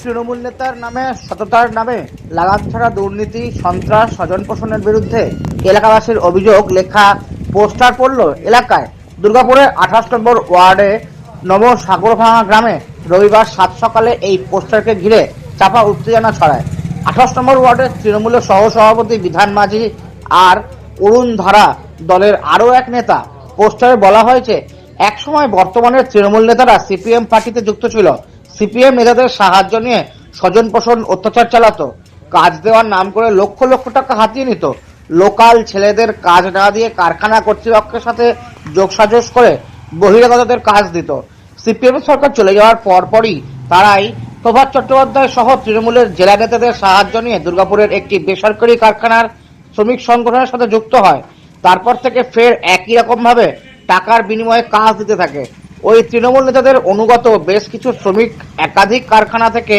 তৃণমূল নেতার নামে সততার নামে লাগাম ছাড়া দুর্নীতি, সন্ত্রাস, স্বজন পোষণের বিরুদ্ধে এলাকাবাসীর অভিযোগ লেখা পোস্টার পড়ল এলাকায়। দুর্গাপুরের আঠাশ নম্বর ওয়ার্ডে নব সাগরভাঙা গ্রামে রবিবার সাত সকালে এই পোস্টারকে ঘিরে চাপা উত্তেজনা ছড়ায়। আঠাশ নম্বর ওয়ার্ডের তৃণমূলের সহসভাপতি বিধান মাঝি আর অরুণ ধারা দলের আরও এক নেতা। পোস্টারে বলা হয়েছে, একসময় বর্তমানের তৃণমূল নেতারা সিপিএম পার্টিতে যুক্ত ছিল। সিপিএম নেতাদের সাহায্য নিয়ে স্বজন পোষণ অত্যাচার চালাতো। কাজ দেওয়ার নাম করে লক্ষ লক্ষ টাকা হাতিয়ে নিত। লোকাল ছেলেদের কাজ না দিয়ে কারখানা কর্তৃপক্ষের সাথে যোগসাজশ করে বহিরাগতদের কাজ দিত। সিপিএম সরকার চলে যাওয়ার পরপরই তারাই প্রভাত চট্টোপাধ্যায় সহ তৃণমূলের জেলা নেতাদের সাহায্য নিয়ে দুর্গাপুরের একটি বেসরকারি কারখানার শ্রমিক সংগঠনের সাথে যুক্ত হয়। তারপর থেকে ফের একই রকম ভাবে টাকার বিনিময়ে কাজ দিতে থাকে। ওই তৃণমূল নেতাদের অনুগত বেশ কিছু শ্রমিক একাধিক কারখানা থেকে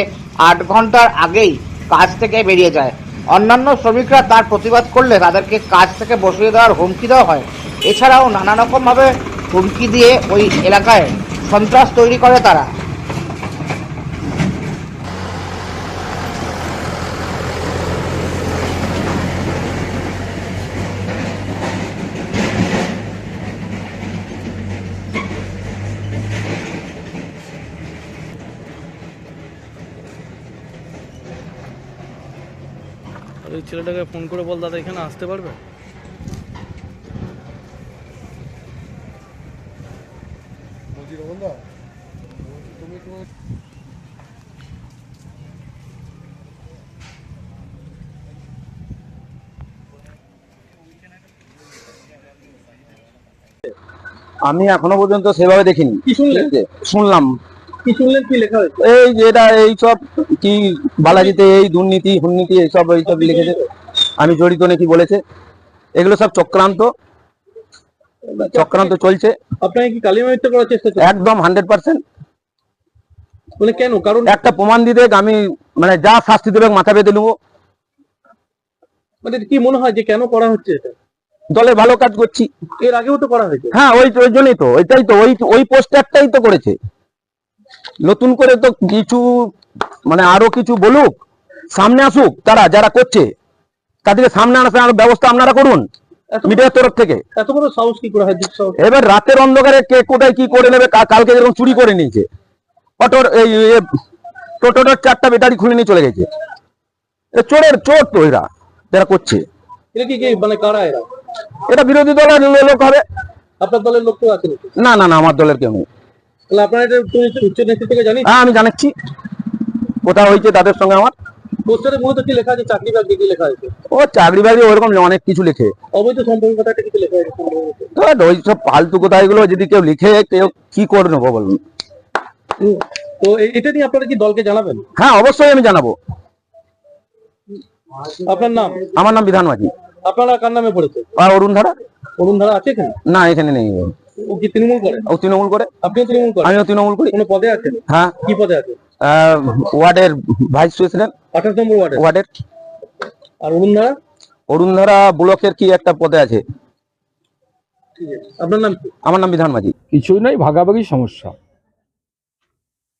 আট ঘণ্টার আগেই কাজ থেকে বেরিয়ে যায়। অন্যান্য শ্রমিকরা তার প্রতিবাদ করলে তাদেরকে কাজ থেকে বসিয়ে দেওয়ার হুমকি দেওয়া হয়। এছাড়াও নানা রকমভাবে হুমকি দিয়ে ওই এলাকায় সন্ত্রাস তৈরি করে তারা। ওই ছেলেটাকে ফোন করে বল দাদা এখানে আসতে পারবে? আমি এখনও পর্যন্ত সেভাবে দেখিনি? শুনলাম। কি শুনলেন কি লেখা হয়েছে? এই যে এটা এইসব কি বালাজিতে এই দুর্নীতি হুর্নীতি এইসব এইসব লিখেছে। আমি জড়িত নাকি বলেছে। এগুলো সব চক্রান্ত। চক্রান্ত চলছে। আপনাকে কি কালিমা মিথ্যা করার চেষ্টা করছেন একদম হান্ড্রেড পার্সেন্ট। মানে কেন? কারণ একটা প্রমাণ দিতে আমি মানে যা শাস্তি দেবে মাথা বেঁধে নেব। মানে কি মনে হয় যে কেন করা হচ্ছে এটা? দলের ভালো কাজ করছি। এর আগেও তো করা হয়েছে। হ্যাঁ ওই ওই জন্যই তো ওইটাই তো ওই ওই পোস্টারটাই তো করেছে। নতুন করে তো কিছু মানে আরও কিছু বলুক সামনে আসুক তারা যারা করছে তাদেরকে সামনে আনার ব্যবস্থা আপনারা করুন মিডিয়ার তরফ থেকে। এত বড় সাহস কি করে হয় এবার রাতের অন্ধকারে কে কোথায় কি করে নেবে কালকে যেরকম চুরি করে নিয়েছে অটোর এই টোটোটার চারটা ব্যাটারি খুলে নিয়ে চলে গেছে। চোরের চোর তো এরা যারা করছে। এটা কি মানে কারা এরা? এটা বিরোধী দলের লোক হবে। আপনার দলের লোক আছে না না না আমার দলের কেউ নেই। আপনারা এটা উচ্চ- উচ্চ নেতৃত্ব থেকে জানি হ্যাঁ আমি জানাচ্ছি। কোথাও হয়েছে তাদের সঙ্গে আমার? পোস্টারে মূলত কি লেখা আছে? চাকরি বাকরি কি লেখা আছে? ও চাকরি বাকরি ওরকম অনেক কিছু লিখে। অবৈধ সম্পর্ক কথা কিছু লেখা আছে তো ওই সব ফালতু কথা এগুলো যদি কেউ লিখে কেউ কি করে নেব বলুন। তো এটা নিয়ে আপনারা কি দলকে জানাবেন? হ্যাঁ অবশ্যই আমি জানাব। আপনার নাম? আমার নাম বিধান মাঝি আপনারা কার নামে পড়েছে আর অরুণ ধারা? অরুণ ধারা আছে এখানে? না এখানে নেই। ও। কি তৃণমূল করে? ও তৃণমূল করে। আপনিও তৃণমূল করেন? আমিও তৃণমূল করি। কোনো পদে আছেন? হ্যাঁ। কি পদে আছেন? ওয়ার্ডের ভাইস প্রেসিডেন্ট। আঠাশ নম্বর ওয়ার্ডে? ওয়ার্ডের। আর অরুণ ধারা অরুণ ধারা ব্লকের কি একটা পদে আছে? আপনার নাম আমার নাম বিধান মাঝি। কিছুই নয় ভাগাভাগি সমস্যা।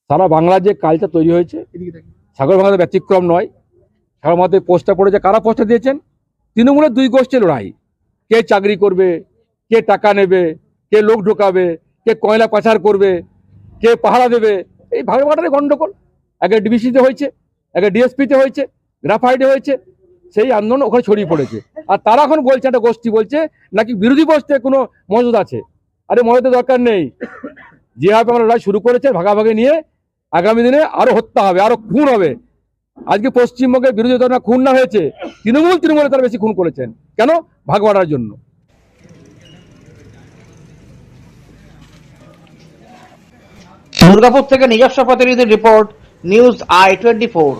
সারা বাংলার যে কালচার তৈরি হয়েছে সাগর বাংলাতে ব্যতিক্রম নয়। সাগর বাংলাতে পোস্টার পড়েছে কারা পোস্টার দিয়েছেন? তৃণমূলের দুই গোষ্ঠী লড়াই। কে চাকরি করবে কে টাকা নেবে কে লোক ঢোকাবে, কে কয়লা পাচার করবে, কে পাহারা দেবে, এই ভাগবাটারে গন্ডগোল। আগে ডিবিসিতে হয়েছে আগে ডিএসপিতে হয়েছে গ্রাফাইটে হয়েছে, সেই আন্দোলন ওখানে ছড়িয়ে পড়েছে। আর তারা এখন বলছে, একটা গোষ্ঠী বলছে, নাকি বিরোধী গোষ্ঠী কোনো মজুদ আছে। আরে মনে দরকার নেই। যেভাবে আমরা লড়াই শুরু করেছে, ভাগাভাগি নিয়ে আগামী দিনে আরও হত্যা হবে, আরও খুন হবে। আজকে পশ্চিমবঙ্গের বিরোধী দল খুন না হয়েছে, তৃণমূল তৃণমূলে তারা বেশি খুন করেছেন। কেন? ভাগবাড়ার জন্য। দুর্গাপুর থেকে নিজস্ব প্রতিনিধির report news I twenty four